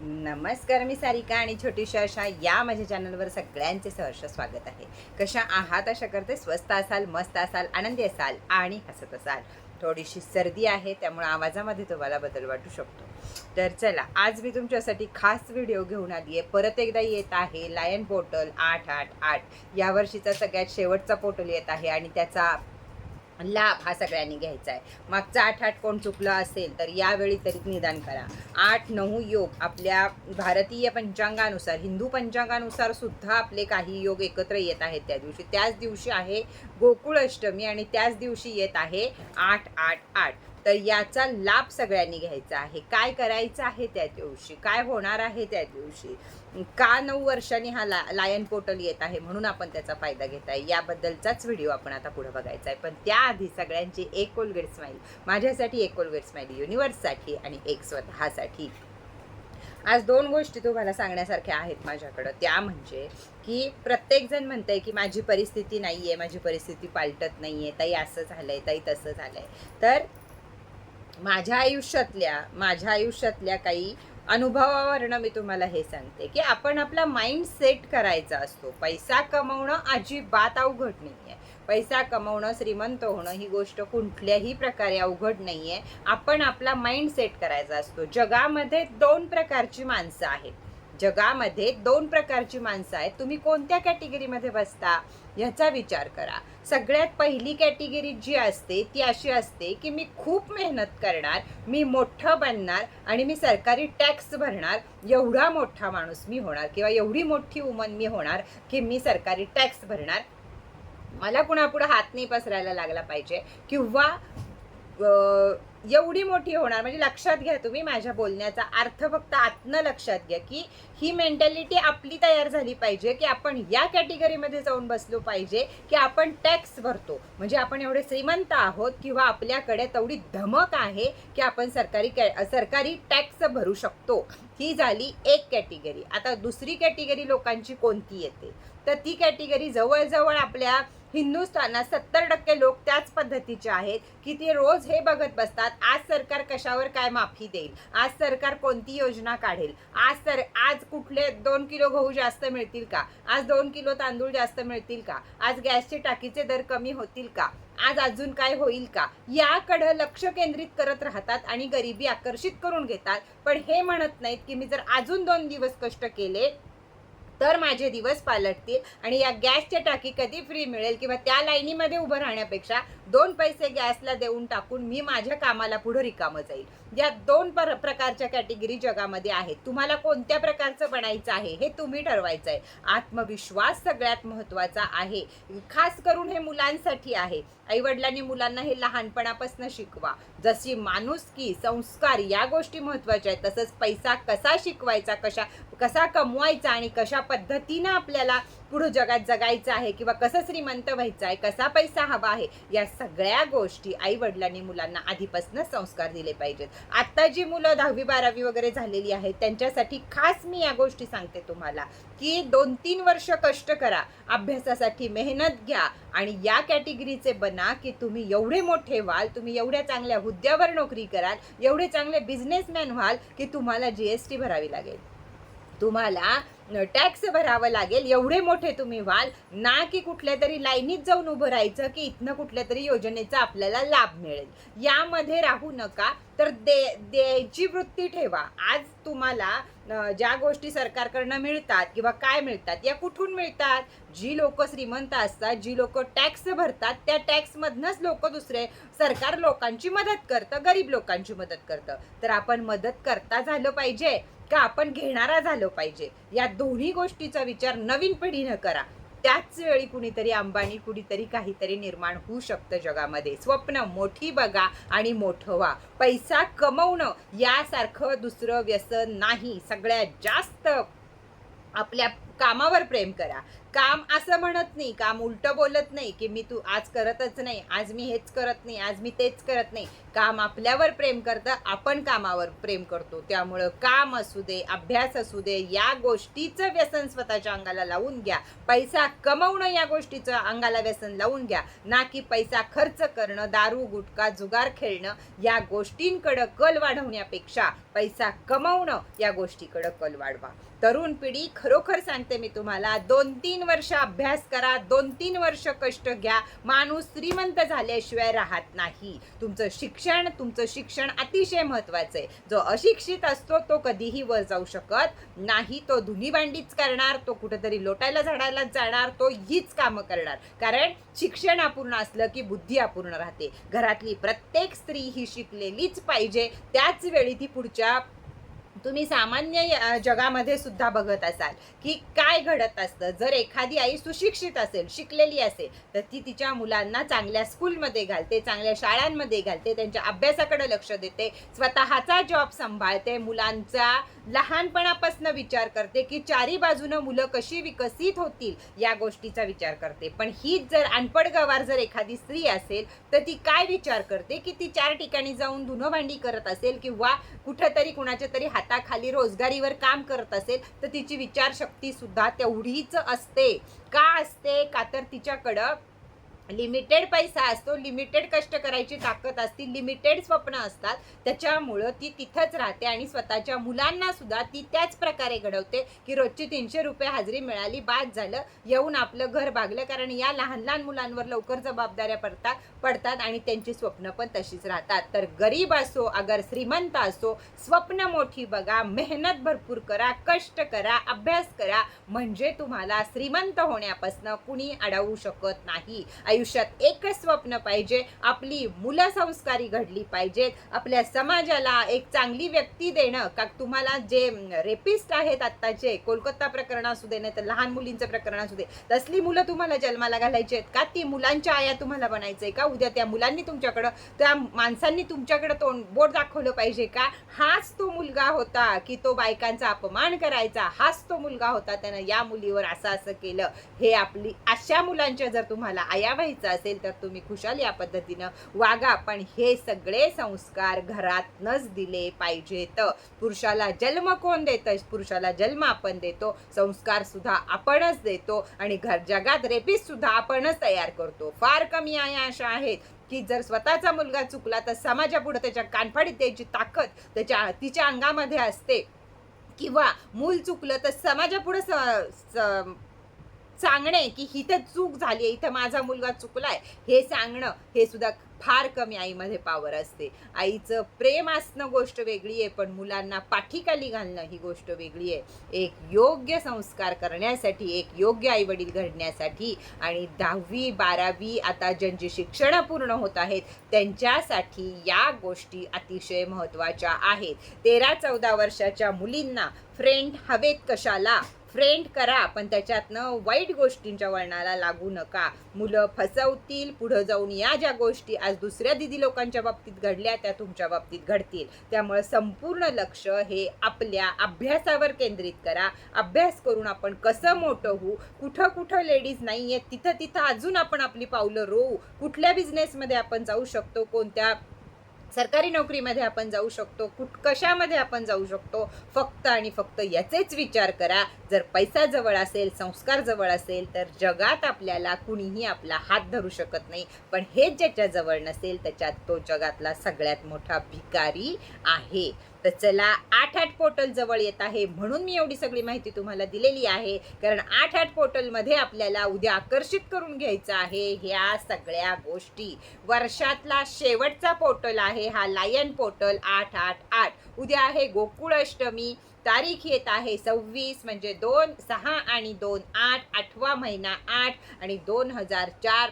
नमस्कार मी सारिका आणि छोटीशा अशा या माझ्या चॅनलवर सगळ्यांचे सहर्ष स्वागत आहे. कशा आहात? अशा करते. स्वस्त असाल मस्त असाल आनंदी असाल आणि हसत असाल. थोडीशी सर्दी आहे त्यामुळे आवाजामध्ये तुम्हाला बदल वाटू शकतो. तर चला आज मी तुमच्यासाठी खास व्हिडिओ घेऊन आली आहे परत एकदा येत आहे लायन पोर्टल आठ आठ आठ. यावर्षीचा सगळ्यात शेवटचा पोर्टल येत आहे आणि त्याचा लाभ हा सगळ्यांनी घ्यायचा आहे मागचा आठ आठ कोण चुकलं असेल तर यावेळी तरी निदान करा. आठ नऊ योग आपल्या भारतीय पंचांगानुसार हिंदू पंचांगानुसार सुद्धा आपले काही योग एकत्र येत आहेत त्या दिवशी. त्याच दिवशी आहे गोकुळ अष्टमी आणि त्याच दिवशी येत आहे आठ आठ आठ तर याचा लाभ सगळ्यांनी घ्यायचा आहे. काय करायचं आहे त्या दिवशी? काय होणार आहे त्या दिवशी? का नऊ वर्षांनी हा ला लायन पोर्टल येत आहे म्हणून आपण त्याचा फायदा घेत आहे. याबद्दलचाच व्हिडिओ आपण आता पुढे बघायचा आहे. पण त्याआधी सगळ्यांची एक कोलगेट स्माईल. माझ्यासाठी एक कोलगेट स्माईल युनिवर्ससाठी आणि एक स्वतःसाठी. आज दोन गोष्टी तुम्हाला सांगण्यासारख्या आहेत माझ्याकडं. त्या म्हणजे की प्रत्येकजण म्हणतंय की माझी परिस्थिती नाही आहे माझी परिस्थिती पालटत नाही आहे ताई असं झालं आहे ताई तसं झालं आहे तर माझ्या आयुष्यातल्या माझ्या आयुष्यातल्या काही अनुभवावरनं मी तुम्हाला हे सांगते की आपण आपला माइंड सेट करायचा असतो. पैसा कमवणं अजिबात अवघड नाही आहे पैसा कमवणं श्रीमंत होणं ही गोष्ट कुठल्याही प्रकारे अवघड नाही आहे आपण आपला माइंड सेट करायचा असतो. जगामध्ये दोन प्रकारची माणसं आहेत. जगामध्ये दोन प्रकारची माणसं आहेत. तुम्ही कोणत्या कॅटेगरीमध्ये बसता ह्याचा विचार करा. सगळ्यात पहिली कॅटेगरी जी असते ती अशी असते की मी खूप मेहनत करणार मी मोठं बनणार आणि मी सरकारी टॅक्स भरणार. एवढा मोठा माणूस मी होणार किंवा एवढी मोठी वुमन मी होणार की मी सरकारी टॅक्स भरणार. मला कुणापुढं हात नाही पसरायला लागला पाहिजे. किंवा एवढी मोठी होणार म्हणजे लक्षात घ्या तुम्ही माझ्या बोलण्याचा. अर्थ फक्त आतनं लक्षात घ्या की ही मेंटॅलिटी आपली तयार झाली पाहिजे की आपण या कॅटेगरीमध्ये जाऊन बसलो पाहिजे की आपण टॅक्स भरतो. म्हणजे आपण एवढे श्रीमंत आहोत किंवा आपल्याकडे तेवढी धमक आहे की आपण सरकारी कॅ सरकारी टॅक्स भरू शकतो. ही झाली एक कॅटेगरी आता दुसरी कॅटेगरी लोकांची कोणती येते? तर ती कॅटेगरी जवळजवळ आपल्या हिंदुस्थानात सत्तर टक्के लोक त्याच पद्धतीचे आहेत की ते रोज हे बघत बसतात आज सरकार कशावर काय माफी देईल? आज सरकार कोणती योजना काढेल? आज सर आज कुठले दोन किलो गहू जास्त मिळतील का? आज दोन किलो तांदूळ जास्त मिळतील का? आज गॅसचे टाकीचे दर कमी होतील का? आज अजून काय होईल का? याकडं लक्ष केंद्रित करत राहतात आणि गरिबी आकर्षित करून घेतात. पण हे म्हणत नाहीत की मी जर अजून दोन दिवस कष्ट केले तर माझे दिवस पालटतील आणि या गॅसच्या टाकी कधी फ्री मिळेल किंवा त्या लाईनीमध्ये उभं राहण्यापेक्षा दोन पैसे गॅसला देऊन टाकून मी माझ्या कामाला पुढं रिकामं जाईल. या दोन पर प्रकारच्या कॅटेगरी जगामध्ये आहेत. तुम्हाला कोणत्या प्रकारचं बनायचं आहे हे तुम्ही ठरवायचं आहे आत्मविश्वास सगळ्यात महत्त्वाचा आहे. खास करून हे मुलांसाठी आहे. आईवडिलांनी मुलांना हे लहानपणापासून शिकवा. जशी माणुसकी संस्कार या गोष्टी महत्त्वाच्या आहेत. तसंच पैसा कसा शिकवायचा कशा कसा कमवायचा आणि कशा पद्धतीनं आपल्याला पुढं जगात जगायचं आहे किंवा कसं श्रीमंत व्हायचं आहे कसा पैसा हवा आहे या सगळ्या गोष्टी आई वडिलांनी मुलांना आधीपासून संस्कार दिले पाहिजेत. आता जी मुलं दहावी बारावी वगैरे झालेली आहेत त्यांच्यासाठी खास मी या गोष्टी सांगते तुम्हाला की दोन तीन वर्ष कष्ट करा अभ्यासासाठी मेहनत घ्या आणि या कॅटेगरीचे बना की तुम्ही एवढे मोठे व्हाल तुम्ही एवढ्या चांगल्या हुद्द्यावर नोकरी कराल एवढे चांगले बिझनेसमॅन व्हाल की तुम्हाला जी एस टी भरावी लागेल. तुम्हाला टॅक्स भरावं लागेल. एवढे मोठे तुम्ही व्हाल. ना की कुठल्या तरी लाईनीत जाऊन उभं राहायचं की इथनं कुठल्या तरी योजनेचा आपल्याला लाभ मिळेल. यामध्ये राहू नका. तर दे द्यायची वृत्ती ठेवा. आज तुम्हाला ज्या गोष्टी सरकारकडनं मिळतात किंवा काय मिळतात या कुठून मिळतात? जी लोक श्रीमंत असतात जी लोक टॅक्स भरतात त्या टॅक्समधनंच लोक दुसरे सरकार लोकांची मदत करतं गरीब लोकांची मदत करतं. तर आपण मदत करता झालं पाहिजे. का आपण घेणारा झालो पाहिजे. या दोन्ही गोष्टीचा विचार नवीन पिढीनं करा. त्याच वेळी कुणीतरी अंबानी कुणीतरी काहीतरी निर्माण होऊ शकतं जगामध्ये. स्वप्न मोठी बघा आणि मोठं व्हा. पैसा कमवणं यासारखं दुसरं व्यसन नाही. सगळ्यात जास्त आपल्या कामावर प्रेम करा. काम असं म्हणत नाही काम उलट बोलत नाही की मी तू आज करतच नाही आज मी हेच करत नाही आज मी तेच करत नाही. काम आपल्यावर प्रेम करतं आपण कामावर प्रेम करतो. त्यामुळं काम असू दे अभ्यास असू दे या गोष्टीचं व्यसन स्वतःच्या अंगाला लावून घ्या. पैसा कमवणं या गोष्टीचं अंगाला व्यसन लावून घ्या. ना की पैसा खर्च करणं दारू गुटखा जुगार खेळणं या गोष्टींकडं कल वाढवण्यापेक्षा पैसा कमवणं या गोष्टीकडं कल वाढवा. तरुण पिढी खरोखर सांगते मी तुम्हाला दोन तीन वर्ष अभ्यास करा दोन तीन वर्ष कष्ट घ्या. माणूस श्रीमंत झाल्याशिवाय राहत नाही. तुमचं शिक्षण तुमचं शिक्षण अतिशय महत्त्वाचं आहे. जो अशिक्षित असतो तो कधीही वर जाऊ शकत नाही. तो धुनी भांडीच करणार तो कुठेतरी लोटायला झाडायला जाणार तो हीच कामं करणार. कारण शिक्षण अपूर्ण असलं की बुद्धी अपूर्ण राहते. घरातली प्रत्येक स्त्री ही शिकलेलीच पाहिजे. त्याच वेळी ती पुढच्या तुम्ही सामान्य जगामध्ये सुद्धा बघत असाल की काय घडत असतं. जर एखादी आई सुशिक्षित असेल शिकलेली असेल तर ती तिच्या मुलांना चांगल्या स्कूलमध्ये घालते चांगल्या शाळांमध्ये घालते त्यांच्या अभ्यासाकडे लक्ष देते स्वतःचा जॉब सांभाळते मुलांचा लहानपणापासून विचार करते की चारी बाजूनं मुलं कशी विकसित होतील या गोष्टीचा विचार करते. पण हीच जर अनपड गवार जर एखादी स्त्री असेल तर ती काय विचार करते की ती चार ठिकाणी जाऊन धुणं भांडी करत असेल किंवा कुठंतरी कुणाच्या तरी हातात हाताखाली रोजगारीवर काम करत असेल तर तिची विचारशक्ती सुद्धा तेवढीच असते. का असते? का तर तिच्याकडं लिमिटेड पैसा असतो लिमिटेड कष्ट करायची ताकद असते लिमिटेड स्वप्न असतात. त्याच्यामुळं ती तिथंच राहते आणि स्वतःच्या मुलांना सुद्धा ती त्याच प्रकारे घडवते की रोजची तीनशे रुपये हाजरी मिळाली बाद झालं येऊन आपलं घर भागलं कारण या लहान लहान मुलांवर लवकर जबाबदाऱ्या पडतात पडतात आणि त्यांची स्वप्न पण तशीच राहतात. तर गरीब असो अगर श्रीमंत असो स्वप्न मोठी बघा मेहनत भरपूर करा कष्ट करा अभ्यास करा म्हणजे तुम्हाला श्रीमंत होण्यापासून कुणी अडवू शकत नाही. आयुष्यात एकच स्वप्न पाहिजे. आपली मुलं संस्कारी घडली पाहिजेत. आपल्या समाजाला एक चांगली व्यक्ती देणं. का तुम्हाला जे रेपिस्ट आहेत आत्ताचे कोलकाता प्रकरण असू दे नाही तर लहान मुलींचं प्रकरण असू दे तसली मुलं तुम्हाला जन्माला घालायची आहेत. का ती मुलांच्या आया तुम्हाला बनायचंय का? उद्या त्या मुलांनी तुमच्याकडं त्या माणसांनी तुमच्याकडं तोंड बोट दाखवलं पाहिजे का? हाच तो मुलगा होता की तो बायकांचा अपमान करायचा. हाच तो मुलगा होता त्यानं या मुलीवर असं असं केलं. हे आपली अशा मुलांच्या जर तुम्हाला आया व्हायचं असेल तर तुम्ही खुशाल या पद्धतीनं. वागा पण हे सगळे संस्कार घरातनच दिले पाहिजेत. पुरुषाला जन्म कोण देतं? पुरुषाला जन्म आपण देतो. संस्कार सुद्धा आपणच देतो आणि घर जगात रेपीस सुद्धा आपणच तयार करतो. फार कमी आहे अशा आहेत की जर स्वतःचा मुलगा चुकला तर समाजापुढे त्याच्या कानफाडीत त्याची ताकद त्याच्या तिच्या अंगामध्ये असते. किंवा मूल चुकलं तर समाजापुढे स- स- सांगणे की इथं चूक झाली आहे इथं माझा मुलगा चुकलाय हे सांगणं हे सुद्धा फार कमी आईमध्ये पावर असते. आईचं प्रेम असणं गोष्ट वेगळी आहे पण मुलांना पाठीखाली घालणं ही गोष्ट वेगळी आहे. एक योग्य संस्कार करण्यासाठी एक योग्य आई वडील घडण्यासाठी आणि दहावी बारावी आता ज्यांची शिक्षणं पूर्ण होत आहेत त्यांच्यासाठी या गोष्टी अतिशय महत्त्वाच्या आहेत. तेरा चौदा वर्षाच्या मुलींना फ्रेंड हवेत कशाला? फ्रेंड करा पण त्याच्यातनं वाईट गोष्टींच्या वळणाला लागू नका. मुलं फसवतील पुढं जाऊन या ज्या गोष्टी आज दुसऱ्या दिदी लोकांच्या बाबतीत घडल्या त्या तुमच्या बाबतीत घडतील. त्यामुळे संपूर्ण लक्ष हे आपल्या अभ्यासावर केंद्रित करा. अभ्यास करून आपण कसं मोठं होऊ? कुठं कुठं लेडीज नाही आहेत तिथं तिथं अजून आपण आपली पावलं रोवू. कुठल्या बिझनेसमध्ये आपण जाऊ शकतो? कोणत्या सरकारी नोकरीमध्ये आपण जाऊ शकतो कुठ कशामध्ये आपण जाऊ शकतो फक्त आणि फक्त याचेच विचार करा. जर पैसा जवळ असेल संस्कार जवळ असेल तर जगात आपल्याला कुणीही आपला हात धरू शकत नाही. पण हेच ज्याच्या जवळ नसेल त्याच्यात तो जगातला सगळ्यात मोठा भिकारी आहे. तर चला आठ आठ पोर्टल जवळ येत आहे म्हणून मी एवढी सगळी माहिती तुम्हाला दिलेली आहे. कारण आठ आठ पोर्टलमध्ये आपल्याला उद्या आकर्षित करून घ्यायचं आहे ह्या सगळ्या गोष्टी. वर्षातला शेवटचा पोर्टल आहे हा लायन पोर्टल आठ आठ आठ. उद्या आहे गोकुळ अष्टमी. तारीख येत आहे सव्वीस म्हणजे दोन सहा आणि दोन आठ आठवा महिना आठ आणि दोन हजार चार.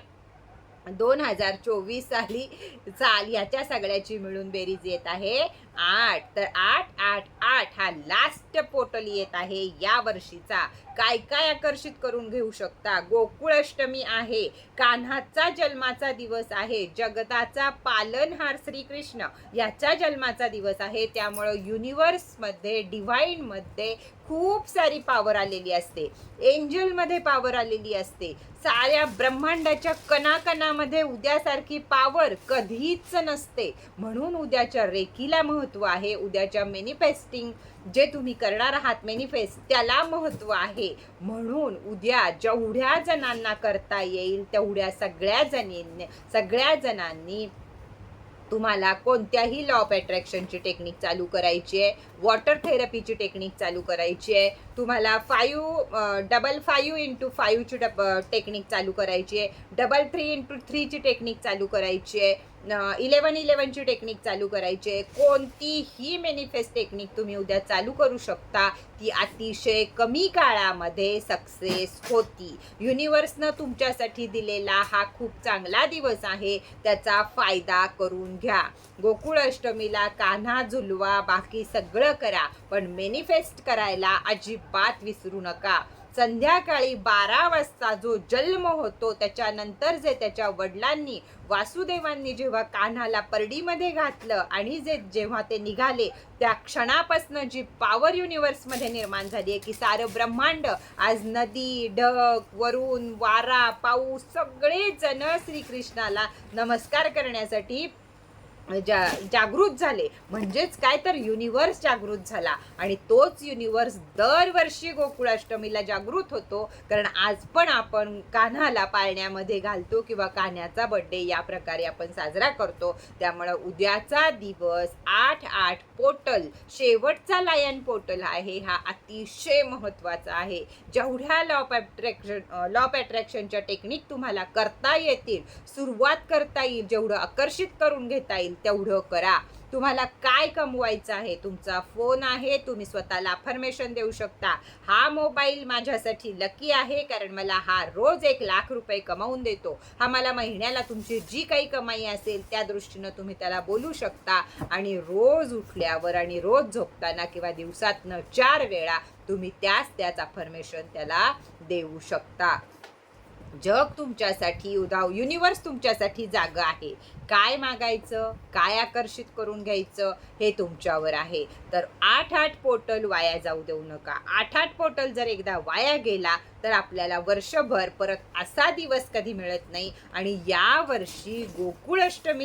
दोन हजार चोवीस साली साल ह्याच्या सगळ्याची मिळून बेरीज येत आहे. आठ तर आठ आठ आठ हा लास्ट पोर्टल येत आहे या वर्षीचा. काय काय आकर्षित करून घेऊ शकता? गोकुळाष्टमी आहे. कान्हाचा जन्माचा दिवस आहे. जगताचा पालनहार श्रीकृष्ण याचा जन्माचा दिवस आहे. त्यामुळं युनिवर्समध्ये डिव्हाइनमध्ये खूप सारी पावर आलेली असते. एंजलमध्ये पावर आलेली असते. साऱ्या ब्रह्मांडाच्या कणाकणामध्ये उद्यासारखी पावर कधीच नसते. म्हणून उद्याच्या रेकीला महत्त्व आहे. उद्याच्या मेनिफेस्टिंग जे तुम्ही करणार आहात मेनिफेस्ट त्याला महत्त्व आहे. म्हणून उद्या जेवढ्या जणांना करता येईल तेवढ्या सगळ्या जणींनी सगळ्या जणांनी तुम्हाला कोणत्याही लॉ ऑफ अट्रॅक्शनची टेक्निक चालू करायची आहे वॉटर थेरपीची टेक्निक चालू करायची आहे तुम्हाला फायू डबल फायू इंटू फायूची डब टेक्निक चालू करायची आहे डबल थ्री इंटू थ्रीची टेक्निक चालू करायची आहे इलेवन इलेवनची टेक्निक चालू करायची आहे. कोणतीही मेनिफेस्ट टेक्निक तुम्ही उद्या चालू करू शकता. ती अतिशय कमी काळामध्ये सक्सेस होती. युनिवर्सनं तुमच्यासाठी दिलेला हा खूप चांगला दिवस आहे. त्याचा फायदा करून घ्या. गोकुळ अष्टमीला कान्हा झुलवा बाकी सगळं करा. पण मेनिफेस्ट करायला अजिबात विसरू नका. संध्याकाळी बारा वाजता जो जन्म होतो त्याच्यानंतर जे त्याच्या वडिलांनी वासुदेवांनी जेव्हा कान्हाला परडीमध्ये घातलं आणि जे जेव्हा ते निघाले त्या क्षणापासनं जी पॉवर युनिवर्समध्ये निर्माण झाली आहे की सारं ब्रह्मांड आज नदी ढग वरून वारा पाऊस सगळे जण श्रीकृष्णाला नमस्कार करण्यासाठी जा जागृत झाले. म्हणजेच काय तर युनिवर्स जागृत झाला. आणि तोच युनिवर्स दरवर्षी गोकुळाष्टमीला जागृत होतो. कारण आज पण आपण कान्हाला पाळण्यामध्ये घालतो किंवा कान्ह्याचा बड्डे या प्रकारे आपण साजरा करतो. त्यामुळं उद्याचा दिवस आठ आठ पोर्टल शेवटचा लायन पोर्टल आहे. हा अतिशय महत्त्वाचा आहे. जेवढ्या law of attraction law of अट्रॅक्शनच्या technique तुम्हाला करता येतील सुरुवात करता येईल जेवढं आकर्षित करून घेता येईल तेवढं करा. तुम्हाला काय कमवायचं आहे? तुमचा फोन आहे तुम्ही स्वतःला अफर्मेशन देऊ शकता. हा मोबाईल माझ्यासाठी लकी आहे कारण मला हा रोज एक लाख रुपये कमावून देतो. हा मला महिन्याला तुमची जी काही कमाई असेल त्या दृष्टीनं तुम्ही त्याला बोलू शकता. आणि रोज उठल्यावर आणि रोज झोपताना किंवा दिवसातनं चार वेळा तुम्ही त्याच त्याच अफर्मेशन त्याला देऊ शकता. जग तुमच्यासाठी उदाव युनिवर्स तुमच्यासाठी जागा आहे. काय मागायचं काय आकर्षित करून घ्यायचं हे तुमच्यावर आहे. तर आठ आठ पोर्टल वाया जाऊ देऊ नका. आठ आठ पोर्टल जर एकदा वाया गेला तर आपल्याला वर्षभर परत असा दिवस कधी मिळत नाही. आणि या वर्षी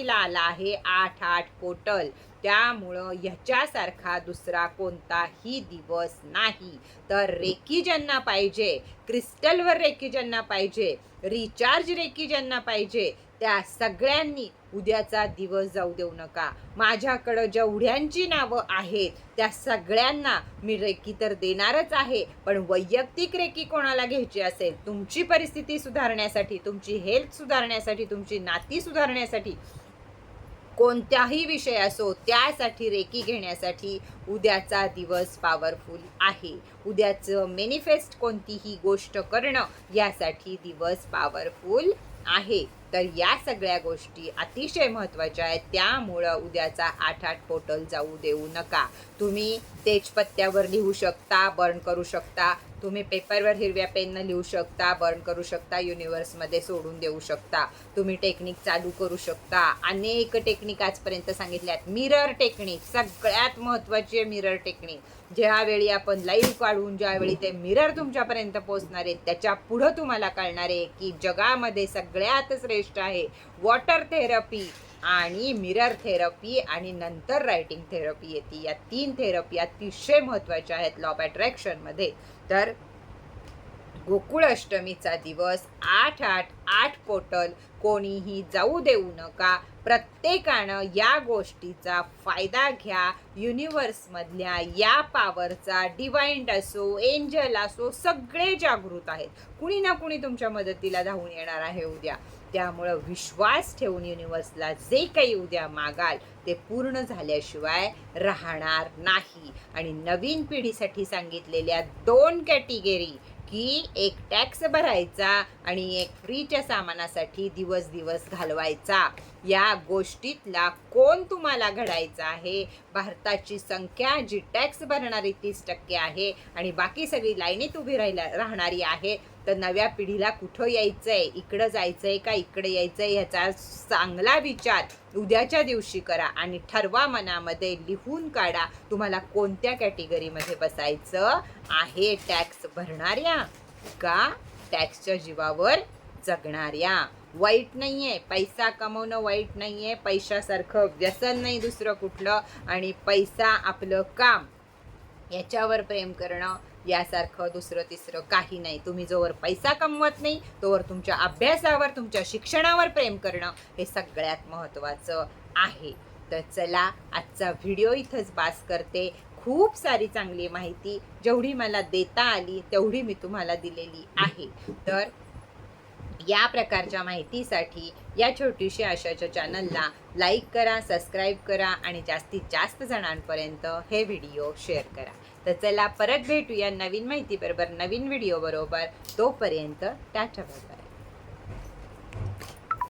आला आहे आठ आठ पोर्टल त्यामुळं ह्याच्यासारखा दुसरा कोणताही दिवस नाही. तर रेकी ज्यांना पाहिजे क्रिस्टलवर रेकी ज्यांना पाहिजे रिचार्ज रेकी ज्यांना पाहिजे त्या सगळ्यांनी उद्याचा दिवस जाऊ देऊ नका. माझ्याकडं जेवढ्यांची नावं आहेत त्या सगळ्यांना मी रेकी तर देणारच आहे पण वैयक्तिक रेकी कोणाला घ्यायची असेल तुमची परिस्थिती सुधारण्यासाठी तुमची हेल्थ सुधारण्यासाठी तुमची नाती सुधारण्यासाठी कोणत्याही विषय असो त्यासाठी रेकी घेण्यासाठी उद्याचा दिवस पॉवरफुल आहे. उद्याचं मेनिफेस्ट कोणतीही गोष्ट करणं यासाठी दिवस पॉवरफुल आहे. तर या सगळ्या गोष्टी अतिशय महत्त्वाच्या आहेत. त्यामुळं उद्याचा आठ आठ पोर्टल जाऊ देऊ नका. तुम्ही तेजपत्त्यावर लिहू शकता बर्न करू शकता. तुम्ही पेपरवर हिरव्या पेननं लिहू शकता बर्न करू शकता युनिवर्समध्ये सोडून देऊ शकता. तुम्ही टेक्निक चालू करू शकता. अनेक टेक्निक आजपर्यंत सांगितल्यात. मिरर टेक्निक सगळ्यात महत्त्वाची आहे मिरर टेक्निक ज्यावेळी आपण लाईव्ह काढून ज्यावेळी ते मिरर तुमच्यापर्यंत पोहोचणार आहेत त्याच्या पुढं तुम्हाला कळणार आहे की जगामध्ये सगळ्यात श्रेष्ठ आहे. वॉटर थेरपी आणि मिरर थेरपी आणि नंतर रायटिंग थेरपी येते. या तीन थेरपी अतिशय महत्त्वाच्या आहेत. लॉ ऑफ अट्रॅक्शनमध्ये तर गोकुळ अष्टमीचा दिवस आठ आठ आठ पोटल कोणीही जाऊ देऊ नका. प्रत्येकानं या गोष्टीचा फायदा घ्या. युनिवर्समधल्या या पावरचा डिवाइंड असो एंजल असो सगळे जागृत आहेत. कुणी ना कुणी तुमच्या मदतीला धावून येणार आहे उद्या. त्यामुळं विश्वास ठेवून युनिवर्सला जे काही उद्या मागाल ते पूर्ण झाल्याशिवाय राहणार नाही. आणि नवीन पिढीसाठी सांगितलेल्या दोन कॅटेगरी की एक टॅक्स भरायचा आणि एक फ्रीच्या सामानासाठी दिवस दिवस घालवायचा. या गोष्टीतला कोण तुम्हाला घडायचा आहे? भारताची संख्या जी टॅक्स भरणारी तीस टक्के आहे आणि बाकी सगळी लाईनीत उभी राहिला राहणारी आहे तर नव्या पिढीला कुठं यायचं आहे इकडं जायचं आहे का इकडे आहे ह्याचा चांगला विचार उद्याच्या दिवशी करा आणि ठरवा मनामध्ये लिहून काढा तुम्हाला कोणत्या कॅटेगरीमध्ये बसायचं आहे टॅक्स भरणाऱ्या का टॅक्सच्या जीवावर जगणाऱ्या. वाईट नाही आहे पैसा कमवणं वाईट नाही आहे पैशासारखं व्यसन नाही दुसरं कुठलं आणि पैसा आपलं काम. याच्यावर प्रेम करणं यासारखं दुसरं तिसरं काही नाही. तुम्ही जोवर पैसा कमवत नाही तोवर तुमच्या अभ्यासावर तुमच्या शिक्षणावर प्रेम करणं हे सगळ्यात महत्त्वाचं आहे. तर चला आजचा व्हिडिओ इथंच पास करते. खूप सारी चांगली माहिती जेवढी मला देता आली तेवढी मी तुम्हाला दिलेली आहे. तर या प्रकारच्या माहितीसाठी या छोटीशी आशाच्या चॅनलला लाईक करा सबस्क्राईब करा आणि जास्तीत जास्त जणांपर्यंत हे व्हिडिओ शेअर करा. तर चला परत भेटूया नवीन माहितीबरोबर नवीन व्हिडिओ बरोबर. तोपर्यंत टाटा बाय